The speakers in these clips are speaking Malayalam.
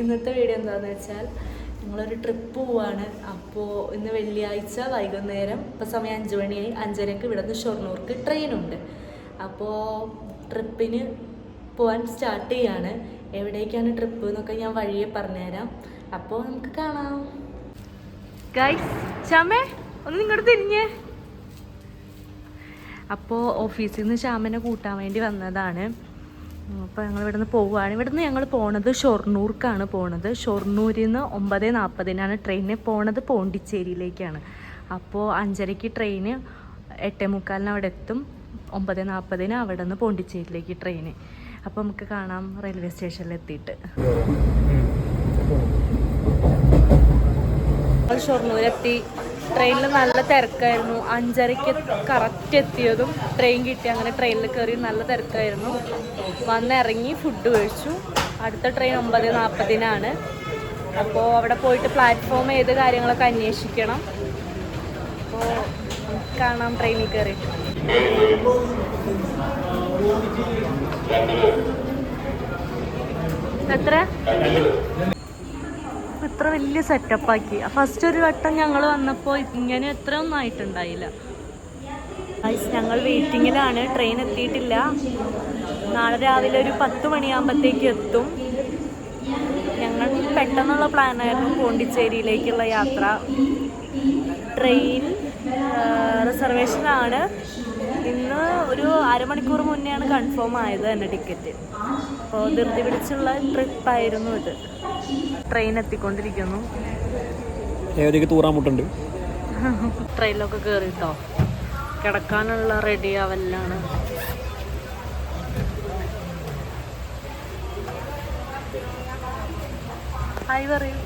ഇന്നത്തെ വീഡിയോ എന്താണെന്ന് വെച്ചാൽ ഞങ്ങളൊരു ട്രിപ്പ് പോവാണ്. അപ്പോൾ ഇന്ന് വെള്ളിയാഴ്ച വൈകുന്നേരം ഇപ്പോൾ സമയം അഞ്ച് മണിയായി അഞ്ചരക്ക് ഇവിടെ നിന്ന് ഷൊർണൂർക്ക് ട്രെയിനുണ്ട് അപ്പോൾ ട്രിപ്പിന് പോകാൻ സ്റ്റാർട്ട് ചെയ്യാണ്. എവിടേക്കാണ് ട്രിപ്പ് എന്നൊക്കെ ഞാൻ വഴിയെ പറഞ്ഞുതരാം. അപ്പോൾ നമുക്ക് കാണാം. ഗൈസ് ചമേ ഒന്ന് നിങ്ങളുടെ തിരിഞ്ഞേ. അപ്പോൾ ഓഫീസിൽ നിന്ന് ശ്യാമനെ കൂട്ടാൻ വേണ്ടി വന്നതാണ്. അപ്പോൾ ഞങ്ങൾ ഇവിടെ നിന്ന് പോവുകയാണ്. ഇവിടെ നിന്ന് ഞങ്ങൾ പോണത് ഷൊർണൂർക്കാണ് പോണത്. ഷൊർണൂരിൽ നിന്ന് ഒമ്പത് നാൽപ്പതിനാണ് ട്രെയിനിന് പോണത് പോണ്ടിച്ചേരിയിലേക്കാണ്. അപ്പോൾ അഞ്ചരയ്ക്ക് ട്രെയിന് എട്ടേ മുക്കാലിന് അവിടെ എത്തും. ഒമ്പത് നാൽപ്പതിന് അവിടെ നിന്ന് പോണ്ടിച്ചേരിയിലേക്ക് ട്രെയിന് അപ്പോൾ നമുക്ക് കാണാം റെയിൽവേ സ്റ്റേഷനിൽ എത്തിയിട്ട്. ഷൊർണൂരെത്തി. ട്രെയിനിൽ നല്ല തിരക്കായിരുന്നു. അഞ്ചരയ്ക്ക് കറക്റ്റ് എത്തിയതും ട്രെയിൻ കിട്ടി. അങ്ങനെ ട്രെയിനിൽ കയറി നല്ല തിരക്കായിരുന്നു. വന്നിറങ്ങി ഫുഡ് കഴിച്ചു. അടുത്ത ട്രെയിൻ ഒമ്പത് നാൽപ്പതിനാണ് അപ്പോൾ അവിടെ പോയിട്ട് പ്ലാറ്റ്ഫോം ഏത് കാര്യങ്ങളൊക്കെ അന്വേഷിക്കണം. അപ്പോൾ കാണാം ട്രെയിനിൽ കയറി എത്ര? ഇത്ര വലിയ സെറ്റപ്പ് ആക്കി. ഫസ്റ്റ് ഒരു വട്ടം ഞങ്ങൾ വന്നപ്പോൾ ഇങ്ങനെ എത്ര ഒന്നും ആയിട്ടുണ്ടായില്ല ഞങ്ങൾ വെയിറ്റിങ്ങിലാണ് ട്രെയിൻ എത്തിയിട്ടില്ല. നാളെ രാവിലെ ഒരു പത്ത് മണിയാകുമ്പോഴത്തേക്ക് എത്തും. ഞങ്ങൾ പെട്ടെന്നുള്ള പ്ലാനായിരുന്നു പോണ്ടിച്ചേരിയിലേക്കുള്ള യാത്ര. ട്രെയിൻ റിസർവേഷനാണ് ഇന്ന് ഒരു അരമണിക്കൂർ മുന്നെയാണ് കൺഫേം ആയത് തന്നെ ടിക്കറ്റ് അപ്പോൾ ധൃതി പിടിച്ചുള്ള ട്രിപ്പായിരുന്നു ഇത്. ട്രെയിൻ എത്തിക്കൊണ്ടിരിക്കുന്നു. തൂറാമുട്ടുണ്ട് ട്രെയിനിലൊക്കെ കയറിട്ടോ കിടക്കാനുള്ള റെഡി ആവലാണ്. ഹായ് പറയൂ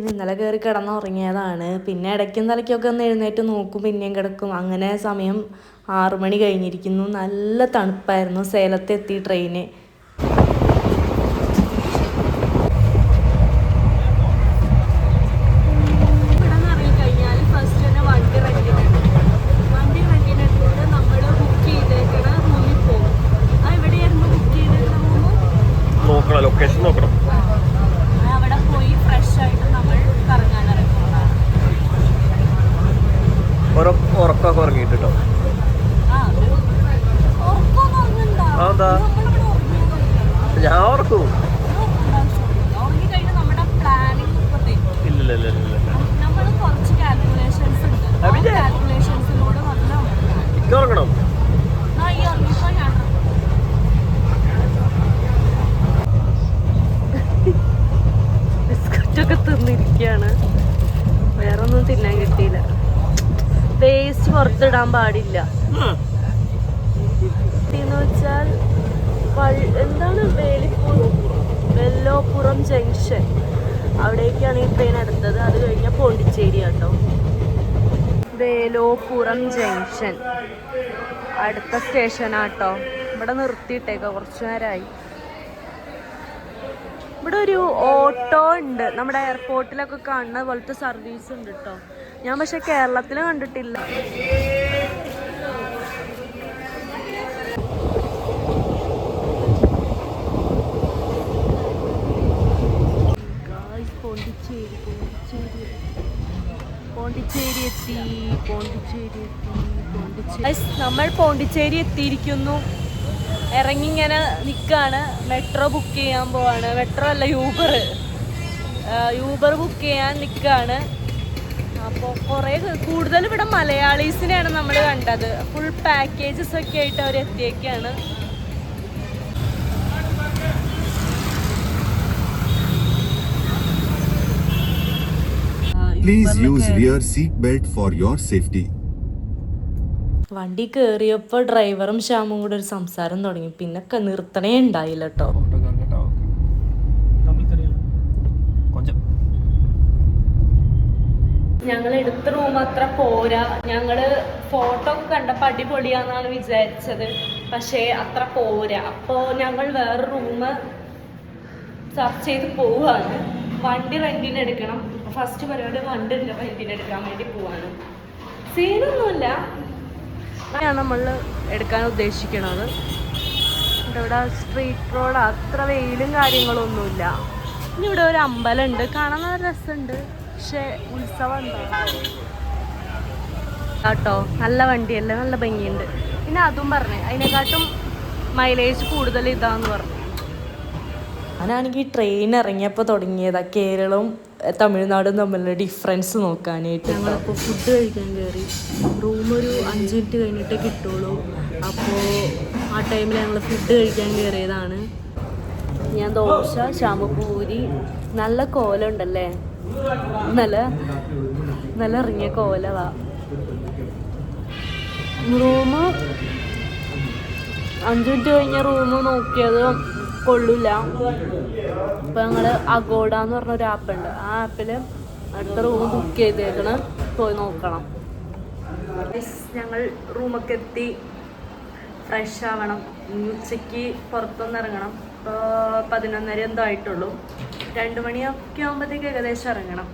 ഇന്നലെ കയറി കിടന്നുറങ്ങിയതാണ്. പിന്നെ ഇടയ്ക്കും തലയ്ക്കൊക്കെ ഒന്ന് എഴുന്നേറ്റ് നോക്കും പിന്നെയും കിടക്കും. അങ്ങനെ സമയം ആറു മണി കഴിഞ്ഞിരിക്കുന്നു. നല്ല തണുപ്പായിരുന്നു സേലത്തെത്തി ട്രെയിന് ലൊക്കേഷൻ ഇറങ്ങിക്കഴിഞ്ഞാൽ ഫസ്റ്റ് തന്നെ വണ്ടി റെന്റിന് വണ്ടി റെന്റിന് എടുത്തിട്ട് നമ്മൾ ബുക്ക് ചെയ്തേക്കണ റൂമിൽ പോകും ആ എവിടെയായിരുന്നു ബുക്ക് ചെയ്തേക്കണ റൂം നോക്കണം ലൊക്കേഷൻ നോക്കണം അവിടെ പോയി ഫ്രഷ് ആയിട്ട് നമ്മൾ കറങ്ങാൻ ഇറങ്ങുന്നതാണ് ഓരോ ഉറക്കമൊക്കെ ഉറങ്ങിയിട്ട് കേട്ടോ ആ ഉറക്കമൊന്നും ഉറങ്ങണ്ട അതെന്താ? നമ്മളിവിടെ ഉറങ്ങിയൊന്നുമില്ല. ഞാൻ ഉറക്കും ഉറങ്ങേണ്ട ആവശ്യമൊന്നുമില്ല. ഉറങ്ങിക്കഴിഞ്ഞാൽ നമ്മുടെ പ്ലാനിങ് ഒക്കെ തെറ്റും ഇല്ലില്ല ഇല്ല ഇല്ല നമ്മൾ കുറച്ച് കാൽക്കുലേഷൻസ് ഉണ്ട് കേട്ടോ അതെന്താ? ഞാൻ വന്ന് എനിക്ക് ഉറങ്ങണം ബിസ്ക്കറ്റൊക്കെ തിന്നിരിക്കുകയാണ് വേറൊന്നും തിന്നാൻ കിട്ടിയില്ല വേസ്റ്റ് പുറത്തിടാൻ പാടില്ല. എന്ന് വെച്ചാൽ എന്താണ് വെല്ലോപ്പുറം ജംഗ്ഷൻ. അവിടേക്കാണ് ഈ ട്രെയിൻ അടുത്തത് അത് കഴിഞ്ഞാൽ പോണ്ടിച്ചേരി കേട്ടോ വേലോപ്പുറം ജംഗ്ഷൻ. അടുത്ത സ്റ്റേഷനാട്ടോ ഇവിടെ നിർത്തിയിട്ടേക്ക കുറച്ചു നേരമായി ഇവിടെ ഒരു ഓട്ടോ ഉണ്ട്. നമ്മുടെ എയർപോർട്ടിലൊക്കെ കാണുന്ന പോലത്തെ സർവീസ് ഉണ്ട് കേട്ടോ ഞാൻ പക്ഷെ കേരളത്തിൽ കണ്ടിട്ടില്ല. പോണ്ടിച്ചേരി പോണ്ടിച്ചേരി. പോണ്ടിച്ചേരി എത്തി പോണ്ടിച്ചേരി എത്തി പോണ്ടിച്ചേരി. നമ്മൾ പോണ്ടിച്ചേരി എത്തിയിരിക്കുന്നു. ഇറങ്ങി ഇങ്ങനെ നിൽക്കാണ് മെട്രോ ബുക്ക് ചെയ്യാൻ പോവാണ്. മെട്രോ അല്ല യൂബർ യൂബർ ബുക്ക് ചെയ്യാൻ നിൽക്കാണ് അപ്പോൾ കുറേ കൂടുതൽ ഇവിടെ മലയാളീസിനെയാണ് നമ്മൾ കണ്ടത്. ഫുൾ പാക്കേജസ് ഒക്കെ ആയിട്ട് അവർ എത്തിയേക്കാണ്. Please use seat belt for your safety വണ്ടി കയറിയപ്പോൾ ഡ്രൈവറും ഷാമും കൂടെ ഒരു സംസാരം തുടങ്ങി. പിന്നെ നിർത്തണേ ഉണ്ടായില്ല കേട്ടോ ഞങ്ങൾ എടുത്ത റൂം അത്ര പോരാ. ഞങ്ങൾ ഫോട്ടോ ഒക്കെ കണ്ടപ്പോൾ അടിപൊളിയാന്നാണ് വിചാരിച്ചത്. പക്ഷേ അത്ര പോരാ. അപ്പോൾ ഞങ്ങൾ വേറെ റൂം സെർച്ച് ചെയ്ത് പോവാണ്. വണ്ടി റെന്റിന് എടുക്കണം. ഫസ്റ്റ് പരിപാടി വണ്ടി റെന്റിന് എടുക്കാൻ വേണ്ടി പോവാണ്. സീനൊന്നുമില്ല നമ്മൾ എടുക്കാൻ ഉദ്ദേശിക്കണത്. ഇവിടെ സ്ട്രീറ്റ് റോഡ് അത്ര വെയിലും കാര്യങ്ങളൊന്നുമില്ല. ഇനി ഇവിടെ ഒരു അമ്പലമുണ്ട്. കാണാൻ നല്ല രസമുണ്ട്. പക്ഷെ ഉത്സവം കേട്ടോ നല്ല വണ്ടിയല്ലേ നല്ല ഭംഗിയുണ്ട്. പിന്നെ അതും പറഞ്ഞു അതിനെക്കാട്ടും മൈലേജ് കൂടുതൽ ഇതാന്ന് പറഞ്ഞു. ഞാനാണെങ്കിൽ ട്രെയിൻ ഇറങ്ങിയപ്പോൾ തുടങ്ങിയതാ കേരളവും തമിഴ്നാടും തമ്മിലുള്ള ഡിഫറൻസ് നോക്കാനായിട്ട്. ഞങ്ങളിപ്പോൾ ഫുഡ് കഴിക്കാൻ കയറി റൂം ഒരു അഞ്ച് മിനിറ്റ് കഴിഞ്ഞിട്ടേ കിട്ടുള്ളൂ. അപ്പോൾ ആ ടൈമിൽ ഞങ്ങൾ ഫുഡ് കഴിക്കാൻ കയറിയതാണ് ഞാൻ ദോശ ശാമപൂരി നല്ല കോലുണ്ടല്ലേ നല്ല നല്ല ഇറങ്ങിയ കോലവാ. റൂം അഞ്ച് മിനിറ്റ് കഴിഞ്ഞ റൂം നോക്കിയത് കൊള്ളില്ല ഇപ്പൊ ഞങ്ങൾ അഗോഡ എന്ന് പറഞ്ഞ ഒരു ആപ്പ് ഉണ്ട്. ആ ആപ്പിൽ അടുത്ത റൂം ബുക്ക് ചെയ്തേക്കണ്. പോയി നോക്കണം. ഞങ്ങൾ റൂമൊക്കെ എത്തി. ഫ്രഷ് ആവണം. ഉച്ചയ്ക്ക് ഉച്ചയ്ക്ക് പുറത്തൊന്ന് ഇറങ്ങണം. ഇപ്പോൾ പതിനൊന്നര എന്തോ ആയിട്ടുള്ളൂ. രണ്ട് മണിയൊക്കെ ആകുമ്പോഴത്തേക്ക് ഏകദേശം ഇറങ്ങണം.